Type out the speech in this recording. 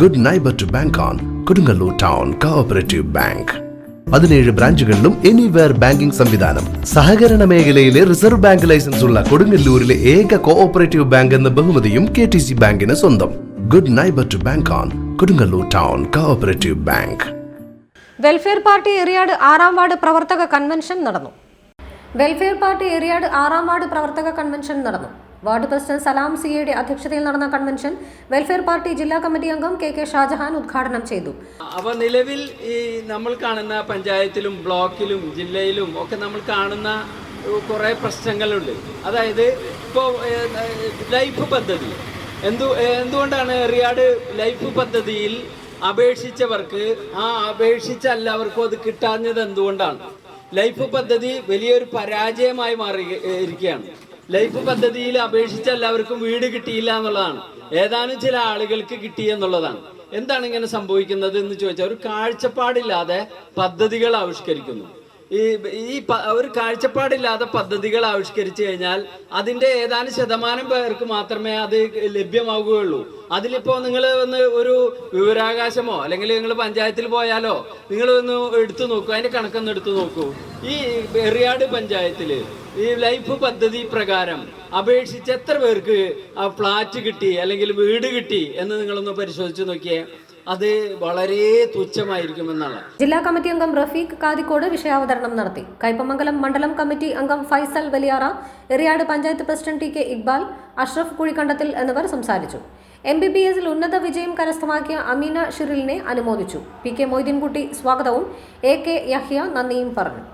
Good neighbour to bank on Kodungallur town cooperative bank പതിനേഴ് ബ്രാഞ്ചുകളിലും anywhere banking സംവിധാനം. സഹകരണ മേഖലയിലെ റിസർവ് ബാങ്ക് ലൈസൻസ് ഉള്ള കൊടുങ്ങല്ലൂരിലെ ഏക കോഓപ്പറേറ്റീവ് ബാങ്ക് എന്ന ബഹുമതിയും കെ ടി സി ബാങ്കിന് സ്വന്തം. Good neighbour to bank on Kodungallur town cooperative bank welfare party Eriyad ആറാം വാർഡ് പ്രവർത്തക കൺവെൻഷൻ നടന്നു. വെൽഫെയർ പാർട്ടി എറിയാട് ആറാം വാർഡ് പ്രവർത്തക കൺവെൻഷൻ നടന്നു. വാർഡ് പ്രസിഡന്റ് സലാം സിയയുടെ അധ്യക്ഷതയിൽ നടന്ന കൺവെൻഷൻ വെൽഫെയർ പാർട്ടി ജില്ലാ കമ്മിറ്റി അംഗം കെ കെ ഷാജഹാൻ ഉദ്ഘാടനം ചെയ്തു. അവ നിലവിൽ ഈ നമ്മൾ കാണുന്ന പഞ്ചായത്തിലും ബ്ലോക്കിലും ജില്ലയിലും ഒക്കെ നമ്മൾ കാണുന്ന കുറേ പ്രശ്നങ്ങളുണ്ട്. അതായത് ഇപ്പോൾ ലൈഫ് പദ്ധതി. എന്തു എന്തുകൊണ്ടാണ് എറിയാട് ലൈഫ് പദ്ധതിയിൽ അപേക്ഷിച്ചവർക്ക് ആ അപേക്ഷിച്ച എല്ലാവർക്കും അത് കിട്ടാഞ്ഞത് എന്തുകൊണ്ടാണ്? ലൈഫ് പദ്ധതി വലിയൊരു പരാജയമായി മാറി ഇരിക്കുകയാണ്. ലൈഫ് പദ്ധതിയിൽ അപേക്ഷിച്ച എല്ലാവർക്കും വീട് കിട്ടിയില്ല എന്നുള്ളതാണ്. ഏതാനും ചില ആളുകൾക്ക് കിട്ടി എന്നുള്ളതാണ്. എന്താണ് ഇങ്ങനെ സംഭവിക്കുന്നത് എന്ന് ചോദിച്ചാൽ ഒരു കാഴ്ചപ്പാടില്ലാതെ പദ്ധതികൾ ആവിഷ്കരിക്കുന്നു. ഈ ഈ ഒരു കാഴ്ചപ്പാടില്ലാതെ പദ്ധതികൾ ആവിഷ്കരിച്ചു കഴിഞ്ഞാൽ അതിന്റെ ഏതാനും ശതമാനം പേർക്ക് മാത്രമേ അത് ലഭ്യമാവുകയുള്ളൂ. അതിലിപ്പോ നിങ്ങൾ ഒന്ന് ഒരു വിവരാകാശമോ അല്ലെങ്കിൽ നിങ്ങൾ പഞ്ചായത്തിൽ പോയാലോ നിങ്ങൾ ഒന്ന് എടുത്തു നോക്കൂ. അതിന്റെ കണക്കൊന്ന് എടുത്തു നോക്കൂ. ഈ എറിയാട് പഞ്ചായത്തിൽ ഈ ലൈഫ് പദ്ധതി പ്രകാരം അപേക്ഷിച്ച് എത്ര പേർക്ക് ആ ഫ്ലാറ്റ് കിട്ടി അല്ലെങ്കിൽ വീട് കിട്ടി എന്ന് നിങ്ങളൊന്ന് പരിശോധിച്ച് നോക്കിയേ. അത് വളരെ തുച്ഛമായിരിക്കുമെന്നാണ് ജില്ലാ കമ്മിറ്റി അംഗം റഫീഖ് കാതിക്കോട് വിഷയാവതരണം നടത്തി. കൈപ്പമംഗലം മണ്ഡലം കമ്മിറ്റി അംഗം Faisal Valiyara Eriyad panchayat president T K Iqbal Ashraf Kuzhikandathil എന്നിവർ സംസാരിച്ചു. എം ബി ബി എസിൽ ഉന്നത വിജയം കരസ്ഥമാക്കിയ അമീന ഷിറിലിനെ അനുമോദിച്ചു. പി കെ മൊയ്തീൻകുട്ടി സ്വാഗതവും എ കെ യഹ്യ നന്ദിയും പറഞ്ഞു.